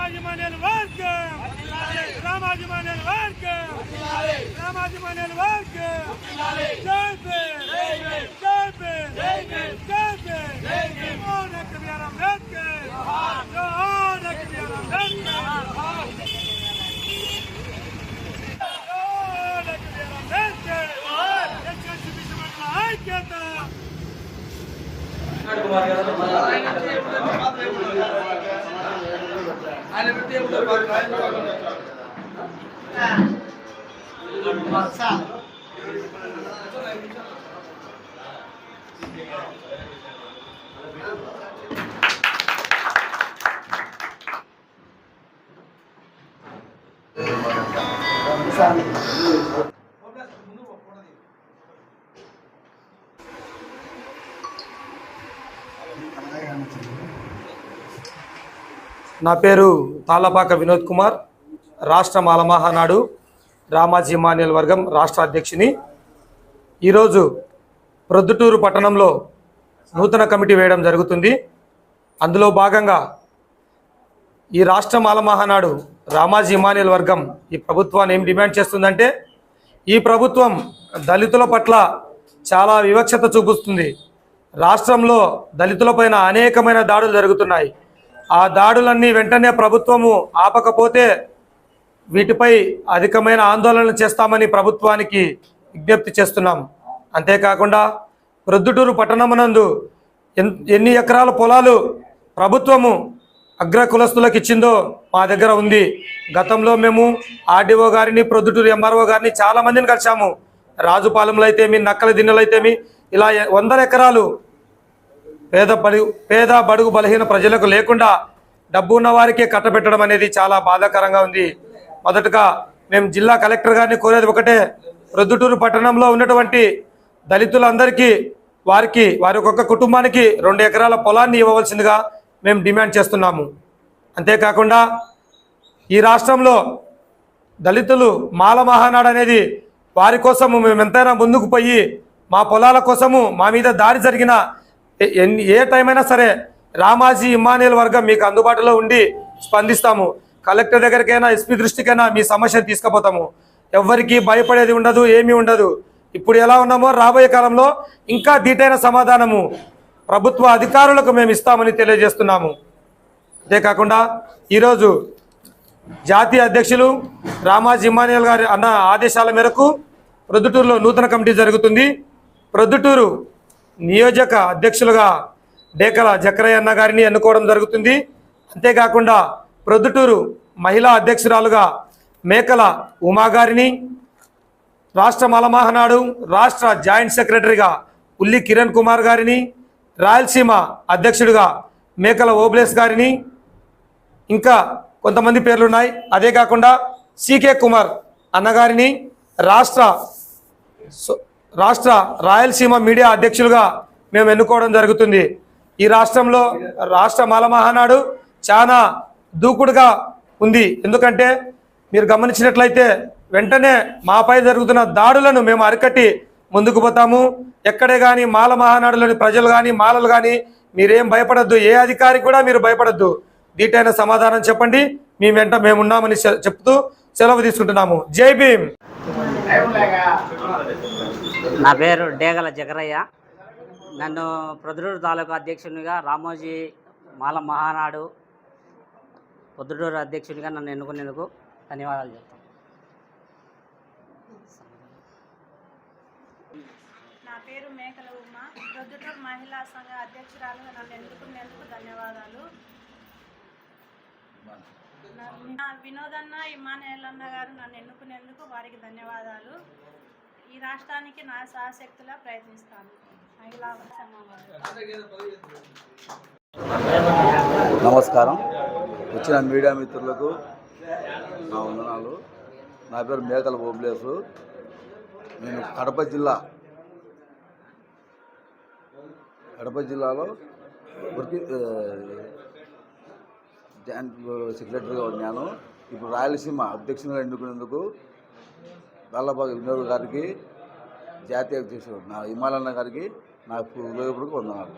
రామాజమాన్యాల work! రామాజమాన్యాల work! రామాజమాన్యాల work! జై భీమ్! జై భీమ్! జై భీమ్! జై doctor B R Ambedkar! Doctor B R Ambedkar! ఐక్యత నా పేరు తాళ్ళపాక వినోద్ కుమార్ రాష్ట్ర మాలమహానాడు రామాజీ మాన్యుల వర్గం రాష్ట్ర అధ్యక్షుని. ఈరోజు ప్రొద్దుటూరు పట్టణంలో నూతన కమిటీ వేయడం జరుగుతుంది. అందులో భాగంగా ఈ రాష్ట్ర మాలమహానాడు రామాజీ మాన్యుల వర్గం ఈ ప్రభుత్వాన్ని ఏం డిమాండ్ చేస్తుందంటే ఈ ప్రభుత్వం దళితుల పట్ల చాలా వివక్షత చూపిస్తుంది. రాష్ట్రంలో దళితులపైన అనేకమైన దాడులు జరుగుతున్నాయి. ఆ దాడులన్నీ వెంటనే ప్రభుత్వము ఆపకపోతే వీటిపై అధికమైన ఆందోళనలు చేస్తామని ప్రభుత్వానికి విజ్ఞప్తి చేస్తున్నాం. అంతేకాకుండా ప్రొద్దుటూరు పట్టణమునందు ఎన్- ఎన్ని ఎకరాల పొలాలు ప్రభుత్వము అగ్ర కులస్తులకు ఇచ్చిందో మా దగ్గర ఉంది. గతంలో మేము ఆర్డీఓ గారిని ప్రొద్దుటూరు ఎంఆర్ఓ గారిని చాలా మందిని కలిసాము రాజుపాలెంలో అయితేమి నక్కల దిన్నెలైతేమి ఇలా ఎ- వందల ఎకరాలు పేద బడుగు పేద బడుగు బలహీన ప్రజలకు లేకుండా డబ్బు ఉన్న వారికే కట్టబెట్టడం అనేది చాలా బాధాకరంగా ఉంది. మొదటగా మేము జిల్లా కలెక్టర్ గారిని కోరేది ఒకటే ప్రొద్దుటూరు పట్టణంలో ఉన్నటువంటి దళితులందరికీ వారికి వారి ఒక్కొక్క కుటుంబానికి రెండు ఎకరాల పొలాన్ని ఇవ్వవలసిందిగా మేము డిమాండ్ చేస్తున్నాము. అంతేకాకుండా ఈ రాష్ట్రంలో దళితులు మాల మహానాడు అనేది వారి కోసము మేము ఎంతైనా ముందుకు పోయి మా పొలాల కోసము మా మీద దారి జరిగిన ఎన్ని ఏ టైం అయినా సరే రామాజీ ఇమానియల్ వర్గం మీకు అందుబాటులో ఉండి స్పందిస్తాము. కలెక్టర్ దగ్గరికైనా ఎస్పీ దృష్టికైనా మీ సమస్యను తీసుకుపోతాము. ఎవ్వరికీ భయపడేది ఉండదు ఏమీ ఉండదు. ఇప్పుడు ఎలా ఉన్నామో రాబోయే కాలంలో ఇంకా దీటైన సమాధానము ప్రభుత్వ అధికారులకు మేము ఇస్తామని తెలియజేస్తున్నాము. అంతేకాకుండా ఈరోజు జాతీయ అధ్యక్షులు రామాజీ ఇమానియల్ గారి అన్న ఆదేశాల మేరకు ప్రొద్దుటూరులో నూతన కమిటీ జరుగుతుంది. ప్రొద్దుటూరు నియోజక అధ్యక్షులుగా డేకల జక్రయ్య అన్న గారిని ఎన్నుకోవడం జరుగుతుంది. అంతేకాకుండా ప్రొద్దుటూరు మహిళా అధ్యక్షురాలుగా మేకల ఉమా గారిని రాష్ట్ర మలమహనాడు రాష్ట్ర జాయింట్ సెక్రటరీగా ఉల్లి కిరణ్ కుమార్ గారిని రాయలసీమ అధ్యక్షుడిగా మేకల ఓబ్లేస్ గారిని ఇంకా కొంతమంది పేర్లు ఉన్నాయి అదే కాకుండా సీకే కుమార్ అన్నగారిని రాష్ట్ర సో- రాష్ట్ర రాయలసీమ మీడియా అధ్యక్షులుగా మేము ఎన్నుకోవడం జరుగుతుంది. ఈ రాష్ట్రంలో రాష్ట్ర మాల మహానాడు చాలా దూకుడుగా ఉంది. ఎందుకంటే మీరు గమనించినట్లయితే వెంటనే మాపై జరుగుతున్న దాడులను మేము అరికట్టి ముందుకు పోతాము. ఎక్కడే కానీ మాల మహానాడులోని ప్రజలు కానీ మాలలు కానీ మీరేం భయపడద్దు. ఏ అధికారికి కూడా మీరు భయపడద్దు. దీటైన సమాధానం చెప్పండి. మీ వెంట మేమున్నామని చెప్తూ సెలవు తీసుకుంటున్నాము. జై భీమ్! నా పేరు డేగల జగరయ్య. నన్ను ప్రొద్దుటూరు తాలూకా అధ్యక్షునిగా రామోజీ మాల మహానాడు పొద్దుటూరు అధ్యక్షునిగా నన్ను ఎన్నుకునేందుకు ధన్యవాదాలు చెప్తాను. నా పేరు మేకల ఉమ్మ. ప్రొద్దుటూరు మహిళా సంఘ అధ్యక్షురాలుగా నన్ను ఎన్నుకునేందుకు ధన్యవాదాలు. నా- వినోదన్న ఇమానేలన్న గారు నన్ను ఎన్నుకునేందుకు వారికి ధన్యవాదాలు. ఈ రాష్ట్రానికి నా శాశక్తులా ప్రయత్నిస్తాను. నమస్కారం. వచ్చిన మీడియా మిత్రులకు నా వందనాలు. నా పేరు మేకల ఓబ్లేసు నేను కడప జిల్లా కడప జిల్లాలో వర్కింగ్ జాయింట్ సెక్రటరీగా ఉన్నాను. ఇప్పుడు రాయలసీమ అధ్యక్షునిగా ఎన్నుకునేందుకు దాళ్ళబాగ వినోద్ గారికి జాతీయ అధ్యక్షుడు నా హిమాలన్న గారికి నాకు హృదయపూర్వక వందనాలు.